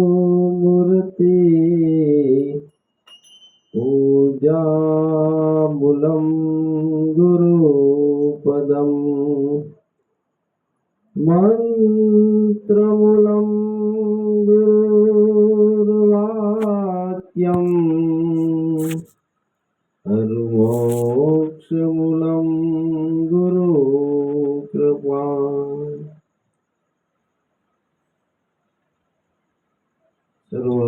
గురుమూర్తి పూజాములం గురుపదం మంత్రములం સર્વ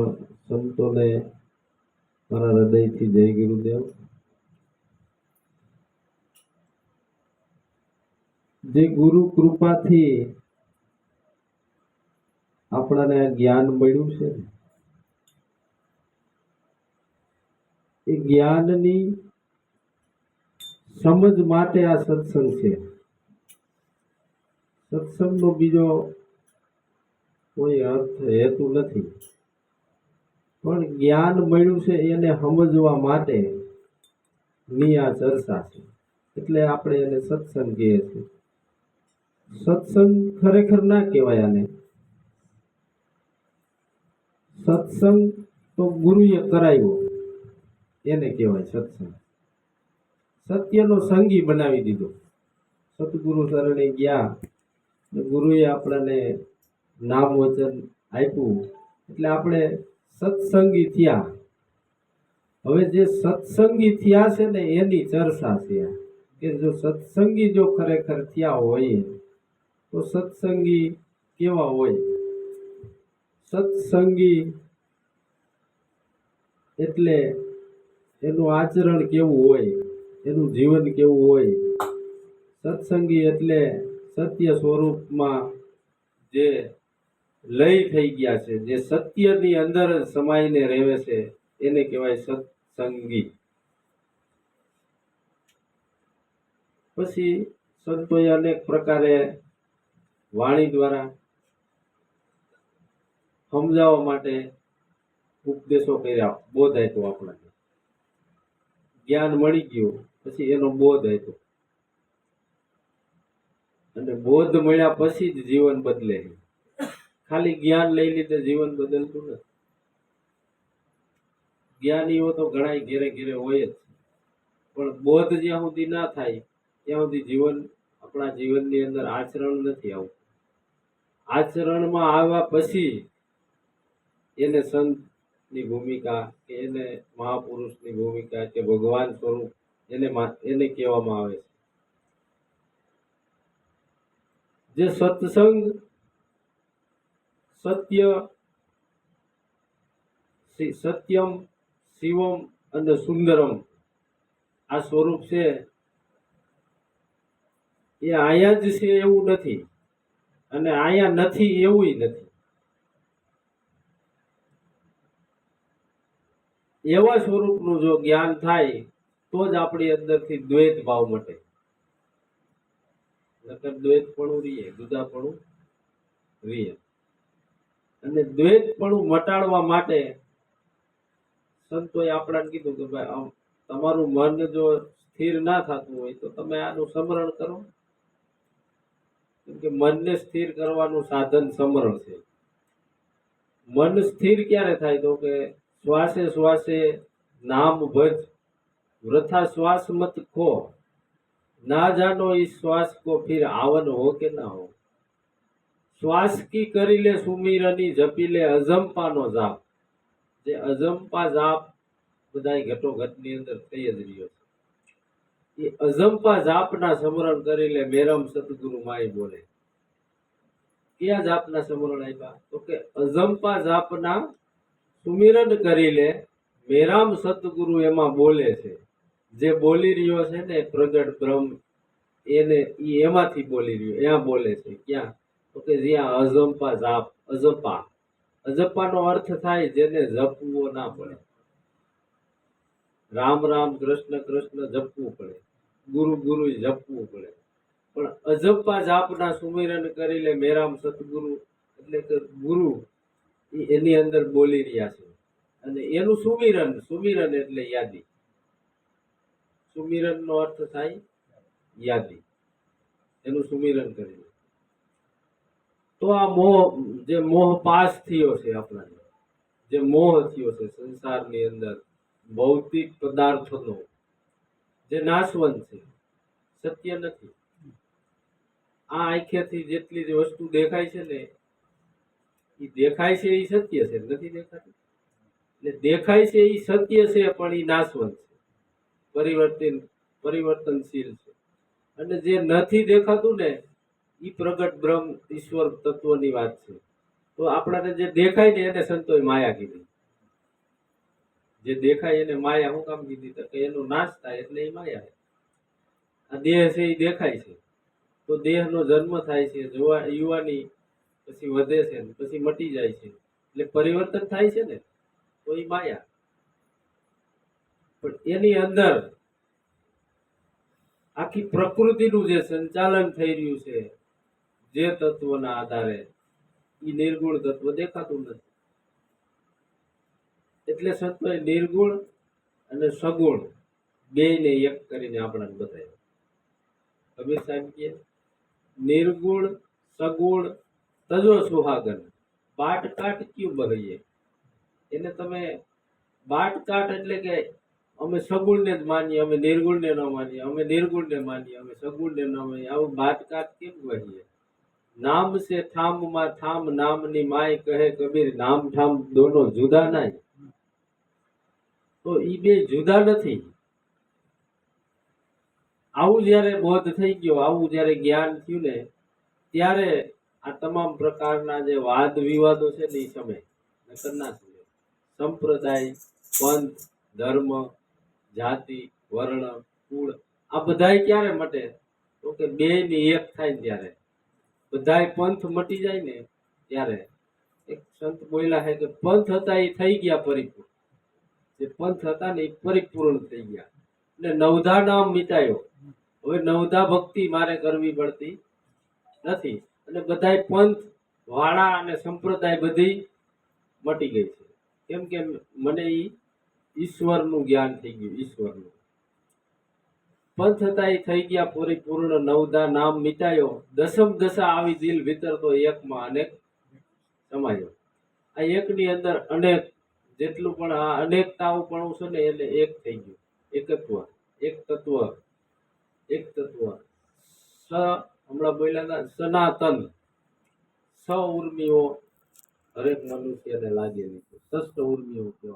સંતોને મારા હૃદયથી જય ગુરુદેવ. જે ગુરુ કૃપાથી આપણાને જ્ઞાન મળ્યું છે, એ જ્ઞાનની સમજ માટે આ સત્સંગ છે. સત્સંગનો બીજો કોઈ અર્થ, હેતુ નથી. પણ જ્ઞાન મળ્યું છે એને સમજવા માટે ની આ ચર્ચા છે. એટલે આપણે એને સત્સંગ કહીએ છીએ. સત્સંગ ખરેખર ના કહેવાય આને. સત્સંગ તો ગુરુએ કરાવ્યો. એને કહેવાય સત્સંગ. સત્યનો સંગી બનાવી દીધો. સતગુરુ શરણે ગયા ગુરુએ આપણને નામ વચન આપ્યું. એટલે આપણે સત્સંગી થયા. હવે જે સત્સંગી થયા છે ને એની ચર્ચા છે કે જો સત્સંગી જો ખરેખર થયા હોય, તો સત્સંગી કેવા હોય? સત્સંગી એટલે એનું આચરણ કેવું હોય, એનું જીવન કેવું હોય? સત્સંગી એટલે સત્ય સ્વરૂપમાં જે લય થઈ ગયા છે. જે સત્યની અંદર જ સમાઈને રહે છે, એને કહેવાય સત્સંગી. પછી સંતોએ અનેક પ્રકારે વાણી દ્વારા સમજાવવા માટે ઉપદેશો કર્યા, બોધ આપ્યો આપણને. જ્ઞાન મળી ગયું, પછી એનો બોધ આપ્યો. અને બોધ મળ્યા પછી જ જીવન બદલે. ખાલી જ્ઞાન લઈ લીધે જીવન બદલતું નથી. જ્ઞાનીઓ તો ઘણા ઘેરે ઘેરે હોય જ પણ બોધ જ્યાં સુધી ના થાય, ત્યાં સુધી જીવન આપણા જીવનની અંદર આચરણ નથી આવતું. આચરણમાં આવ્યા પછી એને સંતની ભૂમિકા કે એને મહાપુરુષની ભૂમિકા કે ભગવાન સ્વરૂપ એને એને કહેવામાં આવે છે. જે સત્સંગ સત્ય સત્યમ, શિવમ અને સુંદરમ. આ સ્વરૂપ છે. એ આયા જ છે એવું નથી. અને આયા નથી એવું નથી. એવા સ્વરૂપનું જો જ્ઞાન થાય, તો જ આપણી અંદરથી દ્વૈત ભાવ મટે. નકર રહીએ રીએ પણ રીએ. અને દ્વૈતપણું મટાડવા માટે સંતોએ આપણાને કીધું કે ભાઈ તમારું મન જો સ્થિર ના થતું હોય તો તમે આનું સમરણ કરો. કે મનને સ્થિર કરવાનું સાધન સમરણ છે. મન સ્થિર ક્યારે થાય તો કે શ્વાસે શ્વાસે નામ ભજ, વૃથા શ્વાસ મત ખો. ના જાનો એ શ્વાસ કો, ફિર આવન હો કે ના હો. શ્વાસ કી કરી લે સુમીરની જપી લે અજંપાનો જાપ. જે અજંપા જાપ બધા ઘટોઘટની અંદર થઈ જ રહ્યો છે. એ અજંપા જાપના સ્મરણ કરી લે મેરમ સદગુરુ માય બોલે. કયા જાપના સ્મરણ આપ્યા તો કે અજંપા જાપના સુમિરન કરી લે મેરામ સતગુરુ એમાં બોલે છે. જે બોલી રહ્યો છે ને પ્રગટ બ્રહ્મ, એને એમાંથી બોલી રહ્યો એ બોલે છે. ક્યાં? તો કે જ્યાં અજંપા જાપ, અજંપા. અજંપાનો અર્થ થાય જેને જપવો ના પડે. રામ રામ, કૃષ્ણ કૃષ્ણ જપવું પડે. ગુરુ ગુરુ જપવું પડે. પણ અજંપા જાપના સુમિરન કરી લે મેરામ સતગુરુ એટલે કે ગુરુ એની અંદર બોલી રહ્યા છે. અને એનું સુમિરન સુમિરન એટલે યાદી. સુમિરન નો અર્થ થાય યાદી. એનું સુમિરન કરી તો આ મોહ, જે મોહ પાસ થયો છે આપણા જે મોહ થયો છે સંસારની અંદર, ભૌતિક પદાર્થોનો, જે નાશવંત છે, સત્ય નથી. આ આંખેથી જેટલી જે વસ્તુ દેખાય છે ને એ દેખાય છે એ સત્ય છે, નથી દેખાતું? એટલે દેખાય છે એ સત્ય છે, પણ એ નાશવંત છે. પરિવર્તન, પરિવર્તનશીલ છે. અને જે નથી દેખાતું ને એ પ્રગટ બ્રહ્મ ઈશ્વર તત્વની વાત છે. તો આપણાને જે દેખાય ને એને સંતોએ માયા કીધી. જે દેખાય એને માયા, હું કામ કીધી? તો કે એનો નાશ થાય એટલે એ માયા આ દેહ છે એ દેખાય છે. તો દેહનો જન્મ થાય છે, જોવા યુવાની પછી વધે છે પછી મટી જાય છે. એટલે પરિવર્તન થાય છે ને, તો એ માયા. પણ એની અંદર આખી પ્રકૃતિનું જે સંચાલન થઈ રહ્યું છે જે તત્વના આધારે એ નિર્ગુણ તત્વ દેખાતું નથી. એટલે સત્વ નિર્ગુણ અને સગુણ બેને એક કરીને આપણને બતાવ્યું. કબીર સાહેબ કહે, નિર્ગુણ, સગુણ, તજો સુહાગન. બાટ કાટ ક્યું બહીએ એને તમે બાટ એટલે કે અમે સગુણને જ માનીએ, અમે નિર્ગુણને ન માનીએ, અમે નિર્ગુણને માનીએ, અમે સગુણને ન માનીએ. આવું બાટ કાટ કેમ કહીએ નામ સે થામમાં થામ નામની માય કહે કબીર, નામ ઠામ દોનો જુદા નાય. તો ઈ બે જુદા નથી. આવું જ્યારે બોધ થઈ ગયો, આવું જ્યારે જ્ઞાન થયું ને, ત્યારે આ તમામ પ્રકારના જે વાદ વિવાદો છે ને એ સમય, નકર ના સમય. સંપ્રદાય, પંથ, ધર્મ, જાતિ, વર્ણ, કુળ, આ બધાય ક્યારે મટે? તો કે બે ની એક થાય ત્યારે. બધાય પંથ મટી જાય ને ત્યારે. એક સંત બોલ્યા છે કે પંથ હતા એ થઈ ગયા પરિપૂર્ણ. જે પંથ હતા ને એ પરિપૂર્ણ થઈ ગયા. એટલે નવધા નામ મિટાયો. હવે નવધા ભક્તિ મારે કરવી પડતી નથી. અને બધાય પંથ, વાળા અને સંપ્રદાય બધી મટી ગઈ છે. કેમ કે મને એ ઈશ્વરનું જ્ઞાન થઈ ગયું, ઈશ્વરનું. પંથ હતા એ થઈ ગયા પરિપૂર્ણ નવદા નામ મિટાયો. દસમ દશા આવી દિલ વિતરતો એકમાં અનેક સમાયો. આ એકની અંદર અનેક જેટલું પણ આ અનેકતાઓ પણ છે ને એટલે એક થઈ ગયું. એકત્વ એક તત્વ એક તત્વ સ, હમણાં બોલ્યા હતા, સનાતન. સ ઉર્મિઓ, હરેક મનુષ્યને લાગેલી છે ષષ્ઠ ઉર્મીઓ કહેવાય.